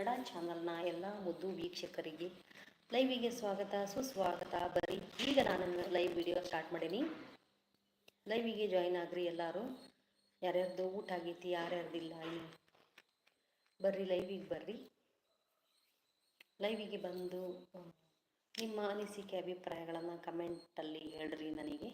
ಕನ್ನಡ ಚಾನಲ್ನ ಎಲ್ಲ ಮುದ್ದು ವೀಕ್ಷಕರಿಗೆ ಲೈವಿಗೆ ಸ್ವಾಗತ, ಸುಸ್ವಾಗತ. ಬರಿ ಈಗ ನಾನು ಲೈವ್ ವಿಡಿಯೋ ಸ್ಟಾರ್ಟ್ ಮಾಡೀನಿ. ಲೈವಿಗೆ ಜಾಯಿನ್ ಆಗ್ರಿ ಎಲ್ಲರೂ. ಯಾರ್ಯಾರ್ದು ಊಟ ಆಗೈತಿ ಯಾರ್ಯಾರ್ದಿಲ್ಲ ಅಲ್ಲಿ ಬರ್ರಿ, ಲೈವಿಗೆ ಬರ್ರಿ. ಲೈವಿಗೆ ಬಂದು ನಿಮ್ಮ ಅನಿಸಿಕೆ, ಅಭಿಪ್ರಾಯಗಳನ್ನು ಕಮೆಂಟಲ್ಲಿ ಹೇಳ್ರಿ ನನಗೆ.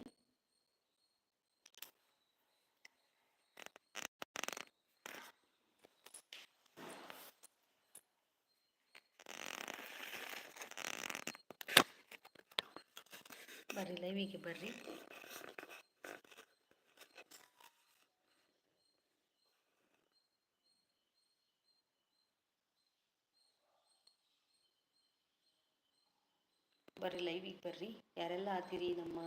ಬರ್ರಿ. ಲೈವಿಗೆ ಬರ್ರಿ ಬರ್ರಿ ಲೈವಿಗೆ ಬರ್ರಿ. ಯಾರೆಲ್ಲ ಆದಿರಿ ನಮ್ಮ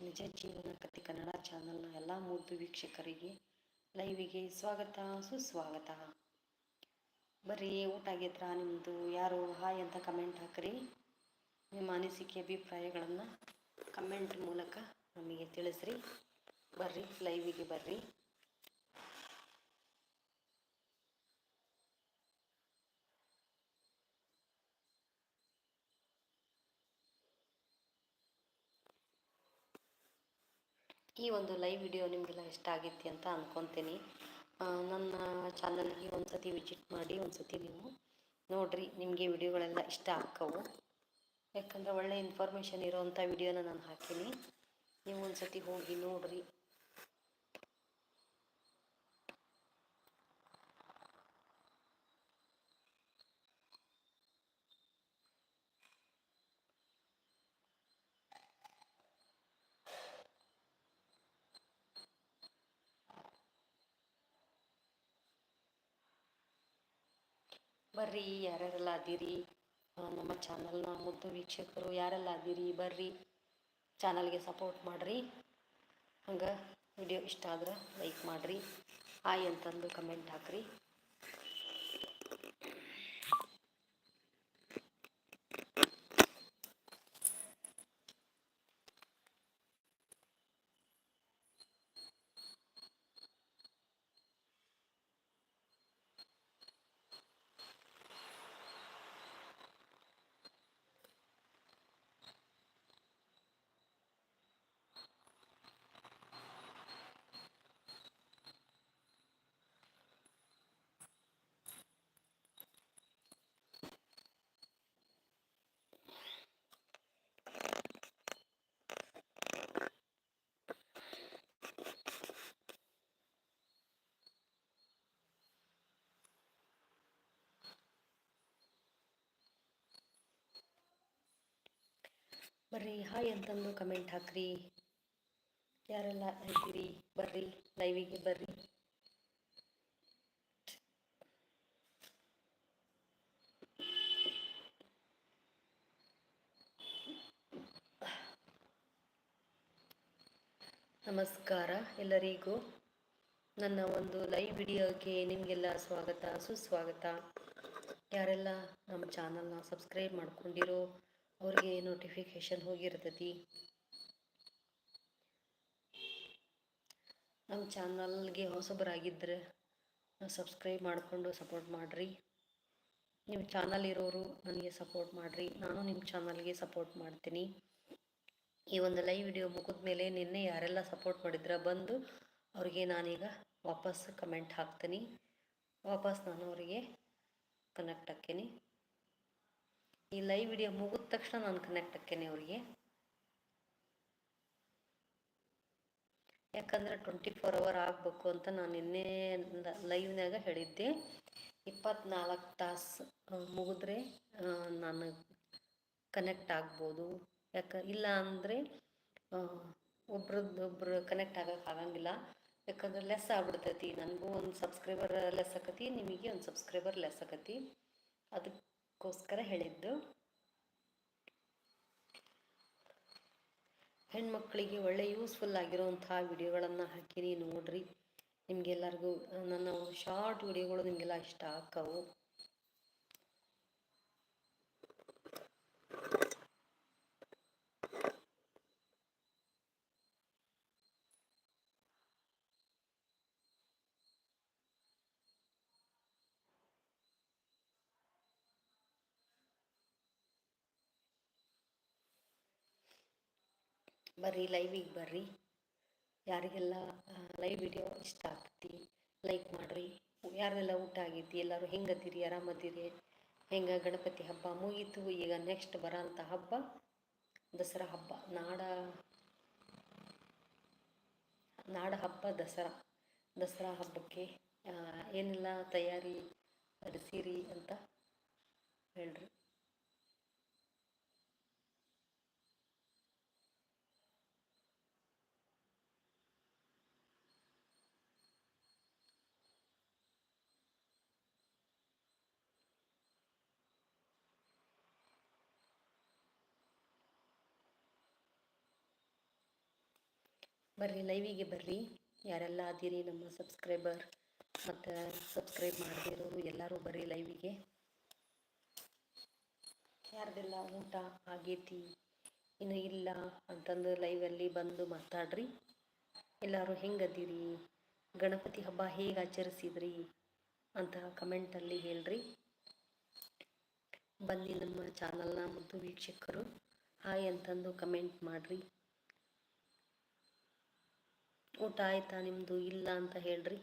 ನಿಜ ಜೀವನ ಕತೆ ಕನ್ನಡ ಚಾನಲ್ನ ಎಲ್ಲ ಮುದ್ದು ವೀಕ್ಷಕರಿಗೆ ಲೈವಿಗೆ ಸ್ವಾಗತ, ಸುಸ್ವಾಗತ. ಬರ್ರಿ, ಊಟ ಆಗೈತ್ರ ನಿಮ್ಮದು ಯಾರು, ಹಾಯ್ ಅಂತ ಕಮೆಂಟ್ ಹಾಕ್ರಿ. ನಿಮ್ಮ ಅನಿಸಿಕೆ, ಅಭಿಪ್ರಾಯಗಳನ್ನು ಕಮೆಂಟ್ ಮೂಲಕ ನಮಗೆ ತಿಳಿಸ್ರಿ. ಬರ್ರಿ ಲೈವಿಗೆ ಬರ್ರಿ. ಈ ಒಂದು ಲೈವ್ ವಿಡಿಯೋ ನಿಮಗೆಲ್ಲ ಇಷ್ಟ ಆಗೈತಿ ಅಂತ ಅಂದ್ಕೊತೀನಿ ನನ್ನ ಚಾನಲ್ಗೆ ಒಂದು ಸತಿ ವಿಸಿಟ್ ಮಾಡಿ ಒಂದು ಸತಿ ನೀವು ನೋಡಿರಿ, ನಿಮಗೆ ವಿಡಿಯೋಗಳೆಲ್ಲ ಇಷ್ಟ ಆಕ್ಕವು ಯಾಕಂದರೆ ಒಳ್ಳೆ ಇನ್ಫಾರ್ಮೇಷನ್ ಇರೋವಂಥ ವಿಡಿಯೋನ ನಾನು ಹಾಕೀನಿ ನೀವು ಒಂದು ಸತಿ ಹೋಗಿ ನೋಡ್ರಿ. ಬರ್ರಿ, ಯಾರ್ಯಾರೆಲ್ಲ ಅದೀರಿ? ನಮ್ಮ ಚಾನಲ್ನ ಮುದ್ದು ವೀಕ್ಷಕರು ಯಾರೆಲ್ಲ ಅದೀರಿ, ಬರ್ರಿ ಚಾನಲ್ಗೆ ಸಪೋರ್ಟ್ ಮಾಡಿರಿ. ಹಂಗೆ ವಿಡಿಯೋ ಇಷ್ಟ ಆದ್ರೆ ಲೈಕ್ ಮಾಡಿರಿ. ಆಯ್ ಅಂತಂದು ಕಮೆಂಟ್ ಹಾಕ್ರಿ. ಬರ್ರಿ, ಹಾಯ್ ಅಂತಂದು ಕಮೆಂಟ್ ಹಾಕ್ರಿ. ಯಾರೆಲ್ಲ ಇದ್ದೀರಿ? ಬರ್ರಿ ಲೈವಿಗೆ ಬರ್ರಿ. ನಮಸ್ಕಾರ ಎಲ್ಲರಿಗೂ. ನನ್ನ ಒಂದು ಲೈವ್ ವಿಡಿಯೋಗೆ ನಿಮಗೆಲ್ಲ ಸ್ವಾಗತ, ಸುಸ್ವಾಗತ. ಯಾರೆಲ್ಲ ನಮ್ಮ ಚಾನಲ್ನ ಸಬ್ಸ್ಕ್ರೈಬ್ ಮಾಡ್ಕೊಂಡಿರೋ ಅವ್ರಿಗೆ ನೋಟಿಫಿಕೇಶನ್ ಹೋಗಿರ್ತೈತಿ. ನಮ್ಮ ಚಾನಲ್ಗೆ ಹೊಸಬರಾಗಿದ್ದರೆ ಸಬ್ಸ್ಕ್ರೈಬ್ ಮಾಡಿಕೊಂಡು ಸಪೋರ್ಟ್ ಮಾಡಿರಿ. ನಿಮ್ಮ ಚಾನಲ್ ಇರೋರು ನನಗೆ ಸಪೋರ್ಟ್ ಮಾಡಿರಿ. ನಾನು ನಿಮ್ಮ ಚಾನಲ್ಗೆ ಸಪೋರ್ಟ್ ಮಾಡ್ತೀನಿ. ಈ ಒಂದು ಲೈವ್ ವಿಡಿಯೋ ಮುಗಿದ ಮೇಲೆ ನಿನ್ನೆ ಯಾರೆಲ್ಲ ಸಪೋರ್ಟ್ ಮಾಡಿದ್ರ ಬಂದು ಅವರಿಗೆ ನಾನೀಗ ವಾಪಸ್ ಕಮೆಂಟ್ ಹಾಕ್ತೀನಿ. ವಾಪಸ್ ನಾನು ಅವರಿಗೆ ಕನೆಕ್ಟ್ ಹಾಕ್ತೀನಿ. ಈ ಲೈವ್ ವಿಡಿಯೋ ಮುಗಿದ ತಕ್ಷಣ ನಾನು ಕನೆಕ್ಟ್ ಹಾಕ್ತೇನೆ ಅವರಿಗೆ. ಯಾಕಂದರೆ ಟ್ವೆಂಟಿ ಫೋರ್ ಅವರ್ ಆಗಬೇಕು ಅಂತ ನಾನು ನಿನ್ನೆ ಲೈವ್ನಾಗ ಹೇಳಿದ್ದೆ. ಇಪ್ಪತ್ನಾಲ್ಕು ತಾಸು ಮುಗಿದ್ರೆ ನಾನು ಕನೆಕ್ಟ್ ಆಗ್ಬೋದು. ಯಾಕ, ಇಲ್ಲ ಅಂದರೆ ಒಬ್ರದ್ದು ಒಬ್ರು ಕನೆಕ್ಟ್ ಆಗಕ್ಕೆ ಆಗಂಗಿಲ್ಲ. ಯಾಕಂದ್ರೆ ಲೆಸ್ ಆಗ್ಬಿಡ್ತೈತಿ. ನನಗೂ ಒಂದು ಸಬ್ಸ್ಕ್ರೈಬರ್ ಲೆಸ್ ಆಕತಿ ನಿಮಗೆ ಒಂದು ಸಬ್ಸ್ಕ್ರೈಬರ್ ಲೆಸ್ ಆಕತಿ ಅದಕ್ಕೋಸ್ಕರ ಹೇಳಿದ್ದು. ಹೆಣ್ಮಕ್ಳಿಗೆ ಒಳ್ಳೆ ಯೂಸ್ಫುಲ್ ಆಗಿರುವಂತಹ ವಿಡಿಯೋಗಳನ್ನು ಹಾಕಿರಿ. ನೋಡ್ರಿ. ನಿಮಗೆಲ್ಲರಿಗೂ ನನ್ನ ಶಾರ್ಟ್ ವಿಡಿಯೋಗಳು ನಿಮಗೆಲ್ಲ ಇಷ್ಟ ಆಕ್ಕವು ಬರ್ರಿ ಲೈವಿಗೆ ಬರ್ರಿ. ಯಾರಿಗೆಲ್ಲ ಲೈವ್ ವಿಡಿಯೋ ಇಷ್ಟ ಆಗ್ತೈತಿ ಲೈಕ್ ಮಾಡಿರಿ. ಯಾರೆಲ್ಲ ಊಟ ಆಗೈತಿ ಎಲ್ಲರೂ ಹೆಂಗದಿರಿ, ಆರಾಮದಿರಿ? ಹೆಂಗೆ ಗಣಪತಿ ಹಬ್ಬ ಮುಗೀತು, ಈಗ ನೆಕ್ಸ್ಟ್ ಬರೋಂಥ ಹಬ್ಬ, ದಸರಾ ಹಬ್ಬ. ನಾಡ ನಾಡ ಹಬ್ಬ ದಸರಾ. ದಸರಾ ಹಬ್ಬಕ್ಕೆ ಏನೆಲ್ಲ ತಯಾರಿ ನಡೆಸಿರಿ ಅಂತ ಹೇಳ್ರಿ. ಬರ್ರಿ ಲೈವಿಗೆ ಬರ್ರಿ. ಯಾರೆಲ್ಲ ಅದೀರಿ ನಮ್ಮ ಸಬ್ಸ್ಕ್ರೈಬರ್ ಮತ್ತು ಸಬ್ಸ್ಕ್ರೈಬ್ ಮಾಡದಿರೋರು ಎಲ್ಲರೂ ಬರ್ರಿ ಲೈವಿಗೆ ಯಾರ್ದೆಲ್ಲ ಊಟ ಆಗೈತಿ, ಇನ್ನು ಇಲ್ಲ ಅಂತಂದು ಲೈವಲ್ಲಿ ಬಂದು ಮಾತಾಡ್ರಿ. ಎಲ್ಲರೂ ಹೆಂಗದೀರಿ ಗಣಪತಿ ಹಬ್ಬ ಹೇಗೆ ಆಚರಿಸಿದ್ರಿ ಅಂತ ಕಮೆಂಟಲ್ಲಿ ಹೇಳ್ರಿ. ಬನ್ನಿ ನಮ್ಮ ಚಾನಲ್ನ ಮುದ್ದು ವೀಕ್ಷಕರು. ಹಾಯ್ ಅಂತಂದು ಕಮೆಂಟ್ ಮಾಡಿರಿ. ಊಟ ಆಯ್ತಾ ನಿಮ್ಮದು ಇಲ್ಲ ಅಂತ ಹೇಳ್ರಿ.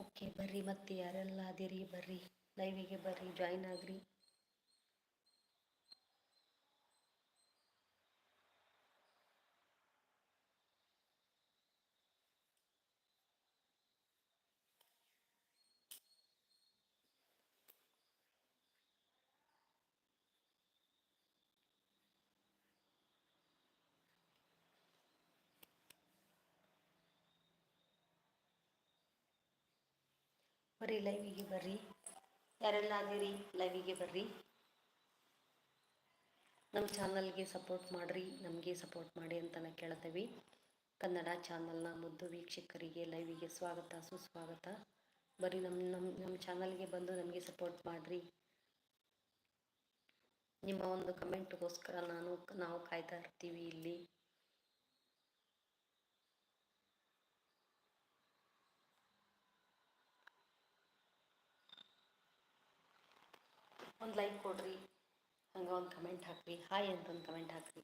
ಓಕೆ ಬರ್ರಿ ಮತ್ತೆ ಯಾರೆಲ್ಲ ಅದಿರಿ, ಬರ್ರಿ. ಲೈವಿಗೆ ಬರ್ರಿ ಜಾಯ್ನ್ ಆಗ್ರಿ. ಬರ್ರಿ ಲೈವಿಗೆ ಬರ್ರಿ. ಯಾರೆಲ್ಲ ಅದಿರಿ ಲೈವಿಗೆ ಬರ್ರಿ. ನಮ್ಮ ಚಾನಲ್ಗೆ ಸಪೋರ್ಟ್ ಮಾಡಿರಿ, ನಮಗೆ ಸಪೋರ್ಟ್ ಮಾಡಿ ಅಂತ ನಾವು ಕೇಳ್ತೇವೆ. ಕನ್ನಡ ಚಾನಲ್ನ ಮುದ್ದು ವೀಕ್ಷಕರಿಗೆ ಲೈವಿಗೆ ಸ್ವಾಗತ, ಸುಸ್ವಾಗತ. ಬರೀ ನಮ್ಮ ನಮ್ಮ ನಮ್ಮ ಚಾನಲ್ಗೆ ಬಂದು ನಮಗೆ ಸಪೋರ್ಟ್ ಮಾಡಿರಿ. ನಿಮ್ಮ ಒಂದು ಕಮೆಂಟ್ಗೋಸ್ಕರ ನಾನು, ನಾವು ಕಾಯ್ತಾ ಇರ್ತೀವಿ ಇಲ್ಲಿ. ಒಂದು ಲೈಕ್ ಕೊಡ್ರಿ. ಹಂಗೆ ಒಂದು ಕಮೆಂಟ್ ಹಾಕ್ರಿ. ಹಾಯ್ ಅಂತ ಒಂದು ಕಮೆಂಟ್ ಹಾಕ್ರಿ.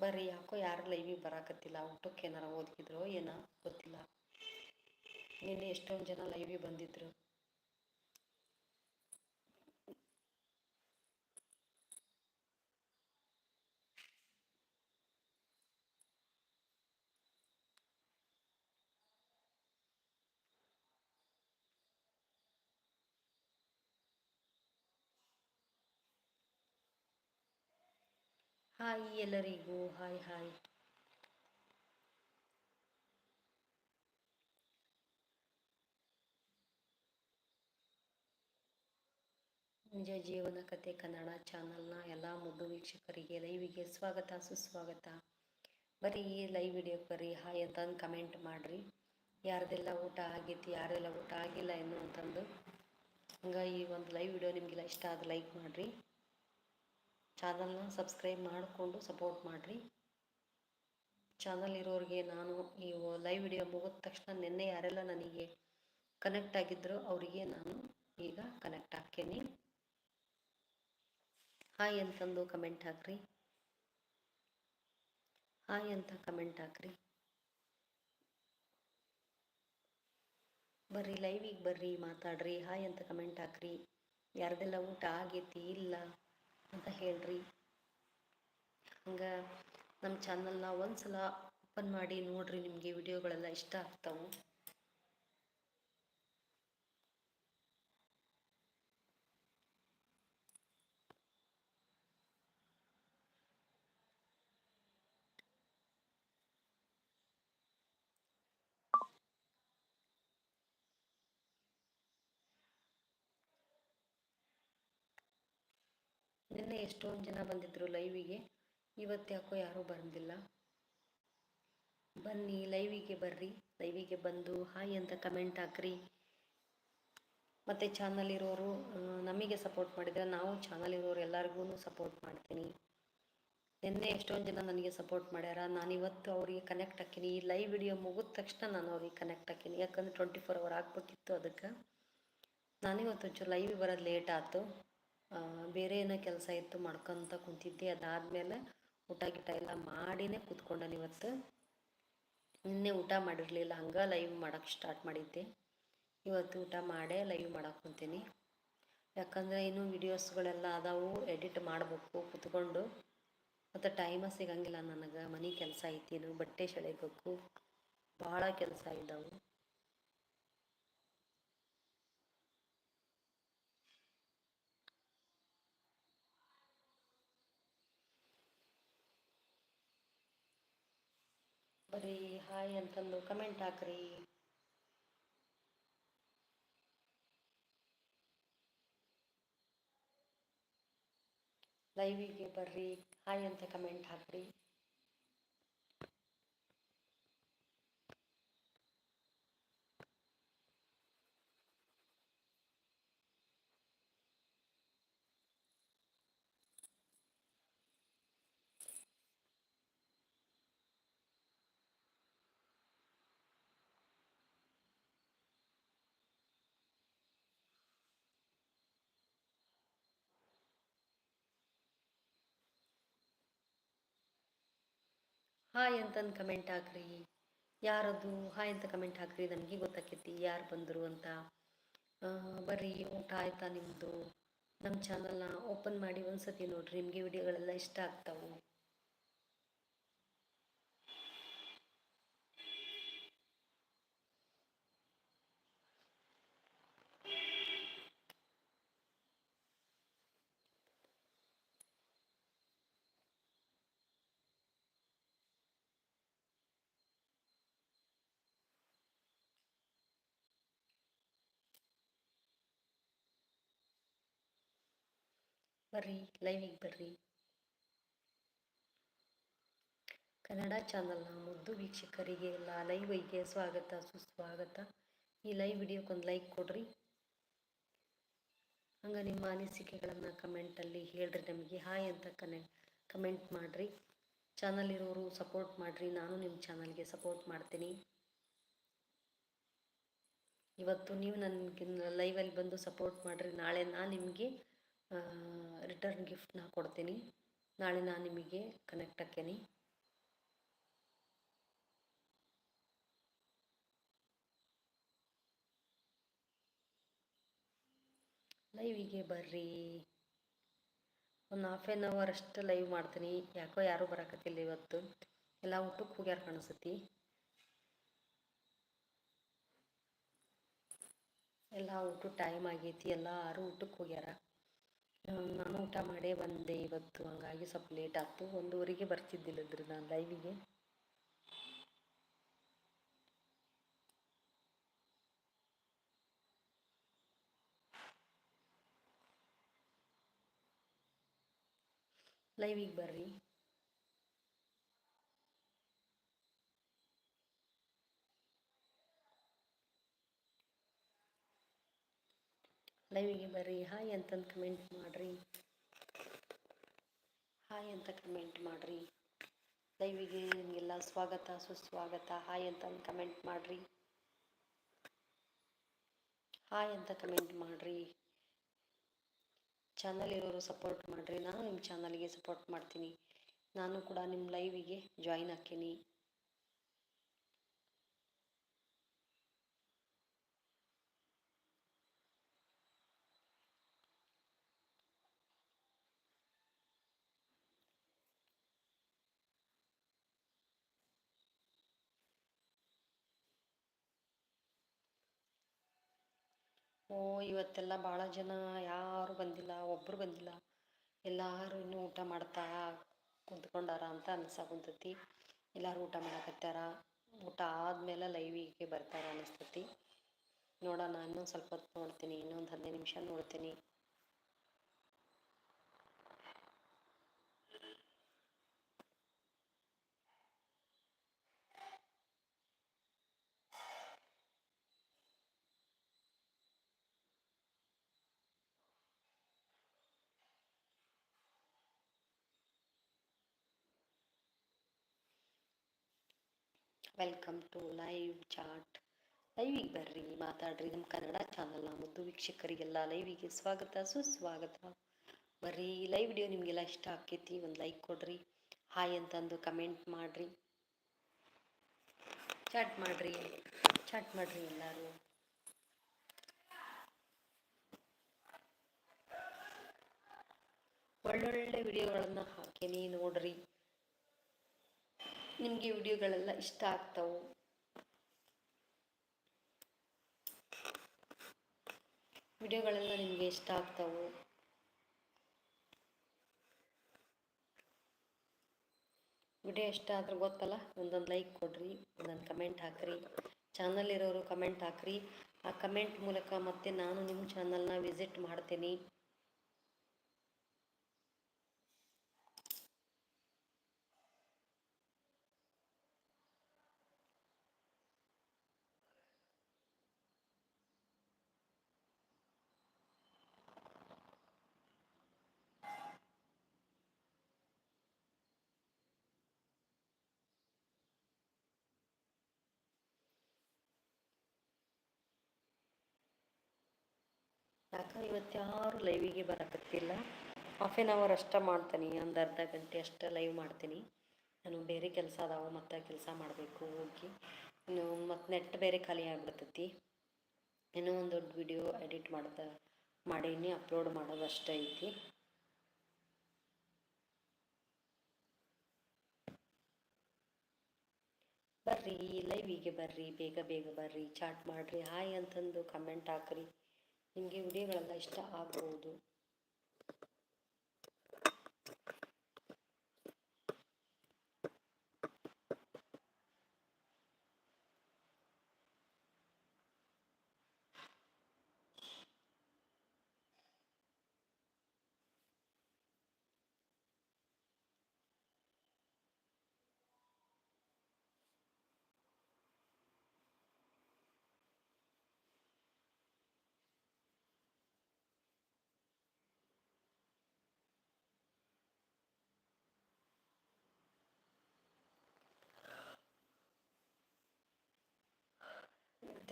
ಬರ್ರಿ, ಯಾಕೋ ಯಾರು ಲೈವಿಗೆ ಬರಾಕತ್ತಿಲ್ಲ. ಊಟಕ್ಕೆ ಏನಾರ ಓದ್ಕಿದ್ರೋ ಏನೋ ಗೊತ್ತಿಲ್ಲ. ನಿನ್ನೆ ಎಷ್ಟೊಂದು ಜನ ಲೈವಿಗೆ ಬಂದಿದ್ರು. ಹಾಯ್ ಎಲ್ಲರಿಗೂ, ಹಾಯ್ ಹಾಯ್. ನಿಜ ಜೀವನ ಕತೆ ಕನ್ನಡ ಚಾನಲ್ನ ಎಲ್ಲ ಮುದ್ದು ವೀಕ್ಷಕರಿಗೆ, ಲೈವಿಗೆ ಸ್ವಾಗತ, ಸುಸ್ವಾಗತ. ಬರೀ ಈ ಲೈವ್ ವಿಡಿಯೋ ಬರ್ರಿ ಹಾಯ್ ಅಂತಂದು ಕಮೆಂಟ್ ಮಾಡಿರಿ. ಯಾರ್ದೆಲ್ಲ ಊಟ ಆಗೈತಿ ಯಾರೆಲ್ಲ ಊಟ ಆಗಿಲ್ಲ ಏನು ಅಂತಂದು ಹಂಗೆ ಈ ಒಂದು ಲೈವ್ ವಿಡಿಯೋ ನಿಮಗೆಲ್ಲ ಇಷ್ಟ ಆದ ಲೈಕ್ ಮಾಡಿರಿ. ಚಾನಲ್ನ ಸಬ್ಸ್ಕ್ರೈಬ್ ಮಾಡಿಕೊಂಡು ಸಪೋರ್ಟ್ ಮಾಡಿರಿ. ಚಾನಲ್ ಇರೋರಿಗೆ ನಾನು ಈ ಲೈವ್ ವಿಡಿಯೋ ಮುಗಿದ ತಕ್ಷಣ ನಿನ್ನೆ ಯಾರೆಲ್ಲ ನನಗೆ ಕನೆಕ್ಟ್ ಆಗಿದ್ರು ಅವರಿಗೆ ನಾನು ಈಗ ಕನೆಕ್ಟ್ ಹಾಕ್ತೀನಿ ಹಾಯ್ ಅಂತಂದು ಕಮೆಂಟ್ ಹಾಕ್ರಿ. ಹಾಯ್ ಅಂತ ಕಮೆಂಟ್ ಹಾಕ್ರಿ. ಬರ್ರಿ ಲೈವಿಗೆ ಬರ್ರಿ, ಮಾತಾಡ್ರಿ. ಹಾಯ್ ಅಂತ ಕಮೆಂಟ್ ಹಾಕ್ರಿ. ಯಾರ್ದೆಲ್ಲ ಊಟ ಆಗೈತಿ, ಇಲ್ಲ? ಅಂತ ಹೇಳ್ರಿ. ಹಂಗೆ ನಮ್ಮ ಚಾನಲ್ನ ಒಂದು ಸಲ ಓಪನ್ ಮಾಡಿ ನೋಡ್ರಿ ನಿಮಗೆ ವಿಡಿಯೋಗಳೆಲ್ಲ ಇಷ್ಟ ಆಗ್ತಾವೆ ನಿನ್ನೆ ಎಷ್ಟೊಂದು ಜನ ಬಂದಿದ್ದರು ಲೈವಿಗೆ ಇವತ್ತು ಯಾಕೋ ಯಾರೂ ಬಂದಿಲ್ಲ. ಬನ್ನಿ ಲೈವಿಗೆ ಬರ್ರಿ. ಲೈವಿಗೆ ಬಂದು ಹಾಯ್ ಅಂತ ಕಮೆಂಟ್ ಹಾಕ್ರಿ. ಮತ್ತು ಚಾನಲ್ ಇರೋರು ನಮಗೆ ಸಪೋರ್ಟ್ ಮಾಡಿದರೆ ನಾವು ಚಾನಲ್ ಇರೋರು ಎಲ್ಲರಿಗೂ ಸಪೋರ್ಟ್ ಮಾಡ್ತೀನಿ. ನಿನ್ನೆ ಎಷ್ಟೊಂದು ಜನ ನನಗೆ ಸಪೋರ್ಟ್ ಮಾಡ್ಯಾರ. ನಾನು ಇವತ್ತು ಅವರಿಗೆ ಕನೆಕ್ಟ್ ಹಾಕೀನಿ. ಈ ಲೈವ್ ವಿಡಿಯೋ ಮುಗಿದ ತಕ್ಷಣ ನಾನು ಅವ್ರಿಗೆ ಕನೆಕ್ಟ್ ಹಾಕೀನಿ. ಯಾಕಂದ್ರೆ ಟ್ವೆಂಟಿ ಫೋರ್ ಅವರ್ ಆಗ್ಬೇಕಿತ್ತು ಅದಕ್ಕೆ ನಾನಿವತ್ತು ಒಂಚೂರು ಲೈವ್ ಬರೋದು ಲೇಟ್ ಆಯ್ತು ಬೇರೆ ಏನೋ ಕೆಲಸ ಇತ್ತು ಮಾಡ್ಕೊತ ಕುಂತಿದ್ದೆ. ಅದಾದಮೇಲೆ ಊಟ ಗಿಟ ಎಲ್ಲ ಮಾಡಿನೇ ಕೂತ್ಕೊಂಡನು ಇವತ್ತು. ನಿನ್ನೆ ಊಟ ಮಾಡಿರಲಿಲ್ಲ. ಹಂಗೆ ಲೈವ್ ಮಾಡೋಕ್ಕೆ ಸ್ಟಾರ್ಟ್ ಮಾಡಿದ್ದೆ. ಇವತ್ತು ಊಟ ಮಾಡೇ ಲೈವ್ ಮಾಡೋಕೆ ಕುಂತೀನಿ. ಯಾಕಂದರೆ ಇನ್ನೂ ವಿಡಿಯೋಸ್ಗಳೆಲ್ಲ ಅದಾವು. ಎಡಿಟ್ ಮಾಡಬೇಕು, ಕುತ್ಕೊಂಡು. ಮತ್ತು ಟೈಮ ಸಿಗಂಗಿಲ್ಲ ನನಗೆ. ಮನೆ ಕೆಲಸ ಐತಿ ಬಟ್ಟೆ ಸೆಳಿಬೇಕು ಭಾಳ ಕೆಲಸ ಇದ್ದಾವೆ ಬರೀ ಹಾಯ್ ಅಂತಂದು ಕಮೆಂಟ್ ಹಾಕ್ರಿ. ಲೈವಿಗೆ ಬರ್ರಿ ಹಾಯ್ ಅಂತ ಕಮೆಂಟ್ ಹಾಕ್ರಿ. ಹಾಯ್ ಅಂತಂದು ಕಮೆಂಟ್ ಹಾಕ್ರಿ. ಯಾರದು ಹಾಯ್ ಅಂತ ಕಮೆಂಟ್ ಹಾಕ್ರಿ, ನನಗೆ ಗೊತ್ತಾಕೈತಿ ಯಾರು ಬಂದರು ಅಂತ. ಬರ್ರಿ, ಊಟ ಆಯ್ತಾ ನಿಮ್ಮದು ನಮ್ಮ ಚಾನಲ್ನ ಓಪನ್ ಮಾಡಿ ಒಂದು ಸತಿ ನೋಡ್ರಿ, ನಿಮಗೆ ವಿಡಿಯೋಗಳೆಲ್ಲ ಇಷ್ಟ ಆಗ್ತಾವೆ. ಬರ್ರಿ ಲೈವಿಗೆ ಬರ್ರಿ. ಕನ್ನಡ ಚಾನಲ್ನ ಮುದ್ದು ವೀಕ್ಷಕರಿಗೆ ಎಲ್ಲ ಲೈವಿಗೆ ಸ್ವಾಗತ, ಸುಸ್ವಾಗತ. ಈ ಲೈವ್ ವಿಡಿಯೋಕ್ಕೊಂದು ಲೈಕ್ ಕೊಡ್ರಿ. ಹಂಗೆ ನಿಮ್ಮ ಅನಿಸಿಕೆಗಳನ್ನು ಕಮೆಂಟಲ್ಲಿ ಹೇಳ್ರಿ ನಮಗೆ. ಹಾಯ್ ಅಂತ ಕನೆ ಕಮೆಂಟ್ ಮಾಡಿರಿ. ಚಾನಲ್ ಇರೋರು ಸಪೋರ್ಟ್ ಮಾಡಿರಿ. ನಾನು ನಿಮ್ಮ ಚಾನಲ್ಗೆ ಸಪೋರ್ಟ್ ಮಾಡ್ತೀನಿ. ಇವತ್ತು ನೀವು ನನಗೆ ಲೈವಲ್ಲಿ ಬಂದು ಸಪೋರ್ಟ್ ಮಾಡಿರಿ. ನಾಳೆ ನಾನು ನಿಮಗೆ ರಿಟರ್ನ್ ಗಿಫ್ಟ್ನ ಕೊಡ್ತೀನಿ. ನಾಳೆ ನಾನು ನಿಮಗೆ ಕನೆಕ್ಟ್ ಹಾಕೇನಿ ಲೈವಿಗೆ ಬರ್ರಿ. ಒಂದು ಹಾಫ್ ಆನ್ ಅವರ್ ಅಷ್ಟು ಲೈವ್ ಮಾಡ್ತೀನಿ. ಯಾಕೋ ಯಾರೂ ಬರಕತ್ತಿಲ್ಲ ಇವತ್ತು. ಎಲ್ಲ ಊಟಕ್ಕೆ ಹೋಗ್ಯಾರ ಕಾಣಿಸ್ತತಿ ಎಲ್ಲ ಊಟ ಟೈಮ್ ಆಗೈತಿ. ಎಲ್ಲರೂ ಊಟಕ್ಕೆ ಹೋಗ್ಯಾರ. ನಾನು ಊಟ ಮಾಡೇ ಬಂದೆ ಇವತ್ತು, ಹಂಗಾಗಿ ಸ್ವಲ್ಪ ಲೇಟ್ ಆಯ್ತು. ಒಂದೂವರೆಗೆ ಬರ್ತಿದ್ದಿಲ್ಲದ್ರಿ ನಾನು ಲೈವಿಗೆ ಲೈವಿಗೆ ಬರ್ರಿ. ಲೈವಿಗೆ ಬರ್ರಿ. ಹಾಯ್ ಅಂತಂದು ಕಮೆಂಟ್ ಮಾಡಿರಿ. ಹಾಯ್ ಅಂತ ಕಮೆಂಟ್ ಮಾಡಿರಿ. ಲೈವಿಗೆ ನಿಮಗೆಲ್ಲ ಸ್ವಾಗತ, ಸುಸ್ವಾಗತ. ಹಾಯ್ ಅಂತಂದು ಕಮೆಂಟ್ ಮಾಡಿರಿ. ಹಾಯ್ ಅಂತ ಕಮೆಂಟ್ ಮಾಡಿರಿ. ಚಾನಲ್ ಇರೋರು ಸಪೋರ್ಟ್ ಮಾಡಿರಿ. ನಾನು ನಿಮ್ಮ ಚಾನಲ್ಗೆ ಸಪೋರ್ಟ್ ಮಾಡ್ತೀನಿ. ನಾನು ಕೂಡ ನಿಮ್ಮ ಲೈವಿಗೆ ಜಾಯಿನ್ ಹಾಕೀನಿ ಓ, ಇವತ್ತೆಲ್ಲ ಭಾಳ ಜನ ಯಾರು ಬಂದಿಲ್ಲ ಒಬ್ಬರು ಬಂದಿಲ್ಲ. ಎಲ್ಲರೂ ಇನ್ನೂ ಊಟ ಮಾಡ್ತಾ ಕುಂತ್ಕೊಂಡಾರ ಅಂತ ಅನ್ಸಾಕುಂತೈತಿ. ಎಲ್ಲರೂ ಊಟ ಮಾಡಕತ್ತಾರ. ಊಟ ಆದಮೇಲೆ ಲೈವಿಗೆ ಬರ್ತಾರ ಅನಿಸ್ತತಿ. ನೋಡೋಣ, ಇನ್ನೊಂದು ಸ್ವಲ್ಪ ಹೊತ್ತು ನೋಡ್ತೀನಿ, ಇನ್ನೊಂದು ಹದಿನೈದು ನಿಮಿಷ ನೋಡ್ತೀನಿ. ವೆಲ್ಕಮ್ ಟು ಲೈವ್ ಚಾಟ್ ಲೈವಿಗೆ ಬರ್ರಿ, ಮಾತಾಡ್ರಿ ನಮ್ಮ ಕನ್ನಡ ಚಾನಲ್ನ ಮುದ್ದು ವೀಕ್ಷಕರಿಗೆಲ್ಲ ಲೈವಿಗೆ ಸ್ವಾಗತ, ಸುಸ್ವಾಗತ. ಬರ್ರಿ ಲೈವ್ ವಿಡಿಯೋ ನಿಮಗೆಲ್ಲ ಇಷ್ಟ ಆಕೈತಿ, ಒಂದು ಲೈಕ್ ಕೊಡ್ರಿ, ಹಾಯ್ ಅಂತಂದು ಕಮೆಂಟ್ ಮಾಡಿರಿ. ಚಾಟ್ ಮಾಡಿರಿ ಚಾಟ್ ಮಾಡಿರಿ ಎಲ್ಲರೂ. ಒಳ್ಳೊಳ್ಳೆ ವಿಡಿಯೋಗಳನ್ನು ಹಾಕೇನಿ ನೋಡ್ರಿ. ನಿಮಗೆ ವಿಡಿಯೋಗಳೆಲ್ಲ ಇಷ್ಟ ಆಗ್ತವೆ? ವಿಡಿಯೋಗಳೆಲ್ಲ ನಿಮಗೆ ಇಷ್ಟ ಆಗ್ತವೆ? ವಿಡಿಯೋ ಇಷ್ಟ ಆದ್ರೆ ಗೊತ್ತಲ್ಲ, ಒಂದೊಂದು ಲೈಕ್ ಕೊಡ್ರಿ, ಒಂದೊಂದು ಕಮೆಂಟ್ ಹಾಕ್ರಿ. ಚಾನಲ್ ಇರೋರು ಕಮೆಂಟ್ ಹಾಕ್ರಿ. ಆ ಕಮೆಂಟ್ ಮೂಲಕ ಮತ್ತೆ ನಾನು ನಿಮ್ಮ ಚಾನಲ್ನ ವಿಸಿಟ್ ಮಾಡ್ತೀನಿ. ಯಾಕೆ ಇವತ್ತು ಯಾರು ಲೈವಿಗೆ ಬರಕತ್ತಿಲ್ಲ. ಹಾಫ್ ಆನ್ ಅವರ್ ಅಷ್ಟೇ ಮಾಡ್ತೀನಿ, ಒಂದು ಅರ್ಧ ಗಂಟೆ ಅಷ್ಟೇ ಲೈವ್ ಮಾಡ್ತೀನಿ. ನಾನು ಬೇರೆ ಕೆಲಸ ಅದಾವೆ, ಮತ್ತು ಕೆಲಸ ಮಾಡಬೇಕು, ಹೋಗಿ. ಇನ್ನು ಮತ್ತು ನೆಟ್ ಬೇರೆ ಖಾಲಿ ಆಗ್ಬಿಡ್ತೈತಿ. ಏನೋ ಒಂದು ದೊಡ್ಡ ವಿಡಿಯೋ ಎಡಿಟ್ ಮಾಡ್ದ, ಮಾಡೀನಿ ಅಪ್ಲೋಡ್ ಮಾಡೋದು ಅಷ್ಟೇ ಐತಿ. ಬರ್ರಿ ಲೈವಿಗೆ ಬರ್ರಿ, ಬೇಗ ಬೇಗ ಬರ್ರಿ ಚಾಟ್ ಮಾಡಿರಿ, ಹಾಯ್ ಅಂತಂದು ಕಮೆಂಟ್ ಹಾಕ್ರಿ. ನಿಮಗೆ ವಿಡಿಯೋಗಳೆಲ್ಲ ಇಷ್ಟ ಆಗ್ಬೋದು.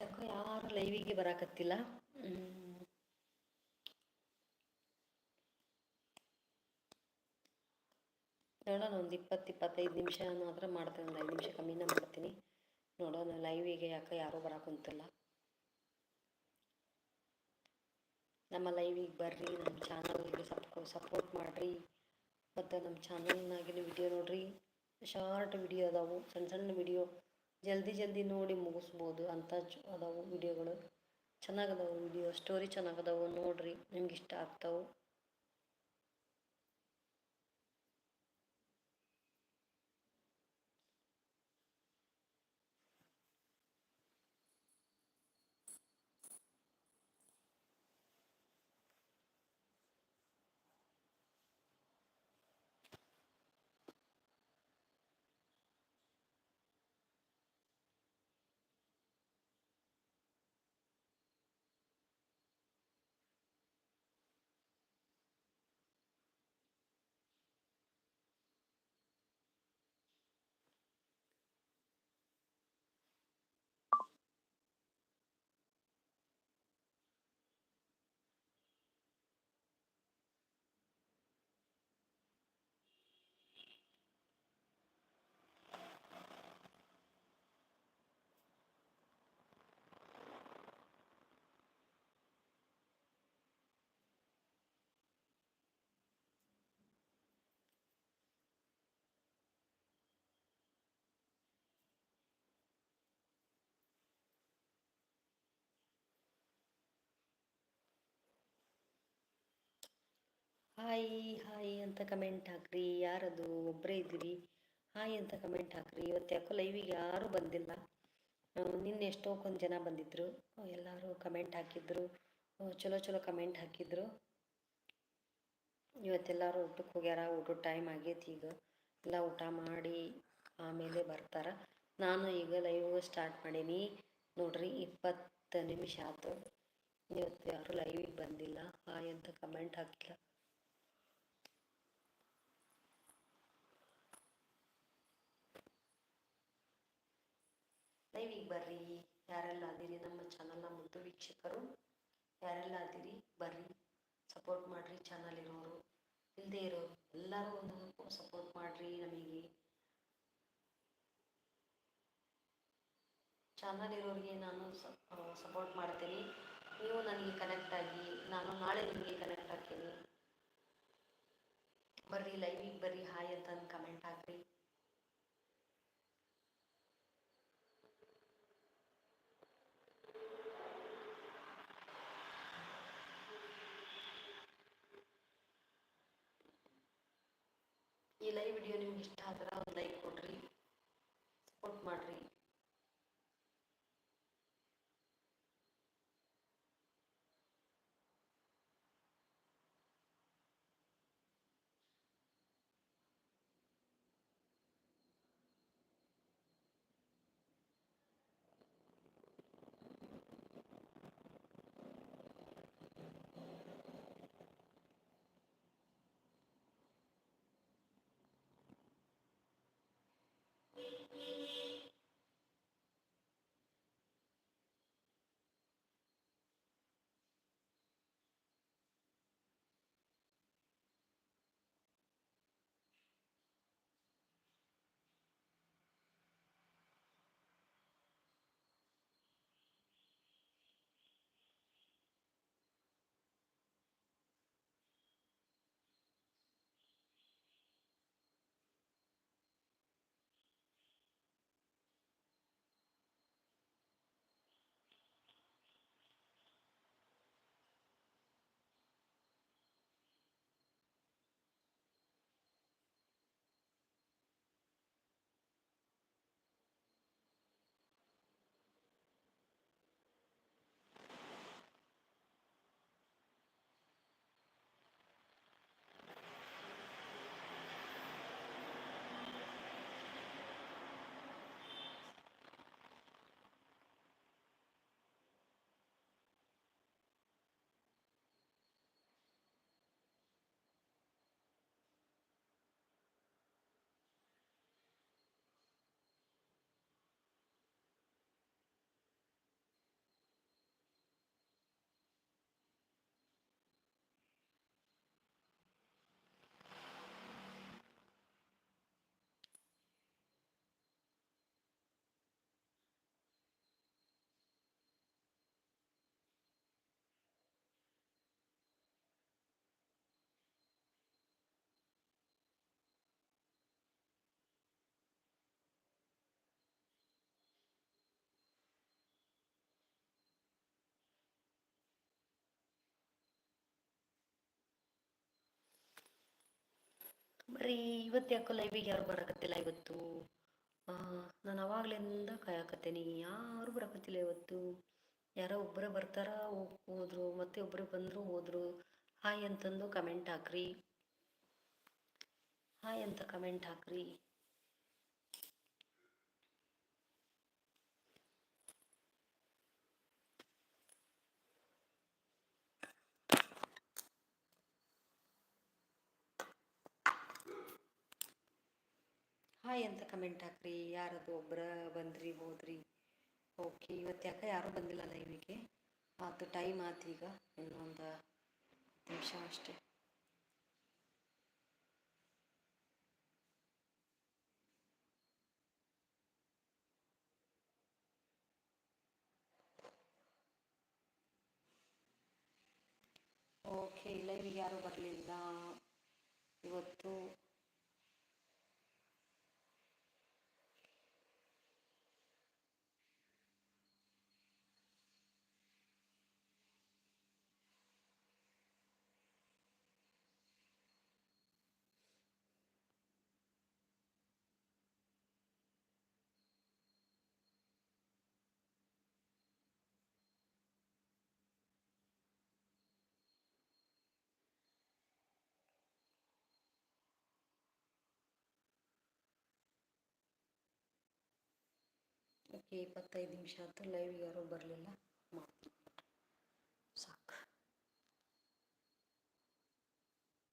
ಯಾಕೋ ಯಾರು ಲೈವಿಗೆ ಬರಾಕತ್ತಿಲ್ಲ. ನೋಡೋಣ, ಒಂದು ಇಪ್ಪತ್ತು ಇಪ್ಪತ್ತೈದು ನಿಮಿಷ ಮಾತ್ರ ಮಾಡ್ತೇನೆ, ಒಂದು ಐದು ನಿಮಿಷ ಕಮ್ಮಿನ ಮಾಡ್ತೀನಿ. ನೋಡೋಣ ಲೈವಿಗೆ ಯಾಕೆ ಯಾರೂ ಬರಾಕುಂತಿಲ್ಲ. ನಮ್ಮ ಲೈವಿಗೆ ಬರ್ರಿ, ನಮ್ಮ ಚಾನಲ್ಗೆ ಸಪ್ ಸಪೋರ್ಟ್ ಮಾಡಿರಿ. ಮತ್ತು ನಮ್ಮ ಚಾನಲ್ನಾಗಿನ ವಿಡಿಯೋ ನೋಡ್ರಿ. ಶಾರ್ಟ್ ವಿಡಿಯೋ ಅದಾವು, ಸಣ್ಣ ಸಣ್ಣ ವಿಡಿಯೋ ಜಲ್ದಿ ಜಲ್ದಿ ನೋಡಿ ಮುಗಿಸ್ಬೋದು ಅಂಥ ಚ ಅದಾವು ವಿಡಿಯೋಗಳು. ಚೆನ್ನಾಗದಾವು ವಿಡಿಯೋ ಸ್ಟೋರಿ ಚೆನ್ನಾಗದಾವು ನೋಡ್ರಿ ನಿಮ್ಗೆ ಇಷ್ಟ ಆಗ್ತಾವೆ. ಹಾಯ್ ಹಾಯ್ ಅಂತ ಕಮೆಂಟ್ ಹಾಕ್ರಿ. ಯಾರದು? ಒಬ್ಬರೇ ಇದ್ದೀರಿ. ಹಾಯ್ ಅಂತ ಕಮೆಂಟ್ ಹಾಕ್ರಿ. ಇವತ್ತು ಯಾಕೋ ಲೈವಿಗೆ ಯಾರೂ ಬಂದಿಲ್ಲ. ನಿನ್ನೆ ಎಷ್ಟೋ ಕೊಂದು ಜನ ಬಂದಿದ್ದರು ಎಲ್ಲರೂ ಕಮೆಂಟ್ ಹಾಕಿದ್ರು. ಚಲೋ ಚಲೋ ಕಮೆಂಟ್ ಹಾಕಿದ್ರು. ಇವತ್ತೆಲ್ಲರೂ ಊಟಕ್ಕೆ ಹೋಗ್ಯಾರ. ಊಟದ ಟೈಮ್ ಆಗೈತಿ ಈಗ. ಎಲ್ಲ ಊಟ ಮಾಡಿ ಆಮೇಲೆ ಬರ್ತಾರೆ. ನಾನು ಈಗ ಲೈವ್ ಸ್ಟಾರ್ಟ್ ಮಾಡೀನಿ. ನೋಡ್ರಿ, ಇಪ್ಪತ್ತು ನಿಮಿಷ ಆಯ್ತು ಇವತ್ತು ಯಾರು ಲೈವಿಗೆ ಬಂದಿಲ್ಲ. ಹಾಯ್ ಅಂತ ಕಮೆಂಟ್ ಹಾಕಿಲ್ಲ. ಲೈವಿಗೆ ಬರ್ರಿ. ಯಾರೆಲ್ಲ ಅದೀರಿ ನಮ್ಮ ಚಾನಲ್ನ ಮುದ್ದು ವೀಕ್ಷಕರು, ಯಾರೆಲ್ಲ ಅದೀರಿ, ಬರ್ರಿ. ಸಪೋರ್ಟ್ ಮಾಡಿರಿ ಚಾನಲ್ ಇರೋರು. ಇಲ್ಲದೆ ಇರೋರು ಎಲ್ಲರೂ ಒಂದು ಸಪೋರ್ಟ್ ಮಾಡಿರಿ ನಮಗೆ. ಚಾನಲ್ ಇರೋರಿಗೆ ನಾನು ಸಪೋರ್ಟ್ ಮಾಡ್ತೀನಿ. ನೀವು ನನಗೆ ಕನೆಕ್ಟ್ ಆಗಿ, ನಾನು ನಾಳೆ ನಿಮಗೆ ಕನೆಕ್ಟ್ ಆಗ್ತೀನಿ. ಬರ್ರಿ ಲೈವಿಗೆ ಬರ್ರಿ, ಹಾಯ್ ಅಂತ ಕಮೆಂಟ್ ಹಾಕ್ರಿ ಈ ಲೈವ್ ವಿಡಿಯೋ ನಿಮ್ಗೆ ಇಷ್ಟ ಬರೀ ಇವತ್ತು ಯಾಕೋ ಲೈವಿಗೆ ಯಾರು ಬರಕತ್ತಿಲ್ಲ ಇವತ್ತು? ನಾನು ಅವಾಗ್ಲಿಂದ ಕಾಯಕತ್ತೀನಿ. ಯಾರು ಬರಕತ್ತಿಲ್ಲ ಇವತ್ತು? ಯಾರೋ ಒಬ್ಬರೇ ಬರ್ತಾರ, ಹೋದ್ರು, ಮತ್ತೆ ಒಬ್ಬರು ಬಂದರು, ಹೋದ್ರು. ಹಾಯ್ ಅಂತಂದು ಕಮೆಂಟ್ ಹಾಕ್ರಿ. ಹಾಯ್ ಅಂತ ಕಮೆಂಟ್ ಹಾಕ್ರಿ. ಹಾಯ್ ಅಂತ ಕಮೆಂಟ್ ಹಾಕ್ರಿ. ಯಾರದು ಒಬ್ಬರ ಬಂದ್ರಿ, ಹೋದ್ರಿ. ಓಕೆ ಇವತ್ತು ಯಾಕೆ ಯಾರೂ ಬಂದಿಲ್ಲ ಲೈವಿಗೆ ಆತು ಟೈಮ್ ಆತು ಈಗ ಇನ್ನೊಂದು ನಿಮಿಷ ಅಷ್ಟೇ. ಓಕೆ ಲೈವಿಗೆ ಯಾರೂ ಬರಲಿಲ್ಲ? ಇವತ್ತು ಓಕೆ ಇಪ್ಪತ್ತೈದು ನಿಮಿಷ ಆಯ್ತು ಲೈವ್ ಯಾರೂ ಬರಲಿಲ್ಲ. ಮಾಡ್ತೀನಿ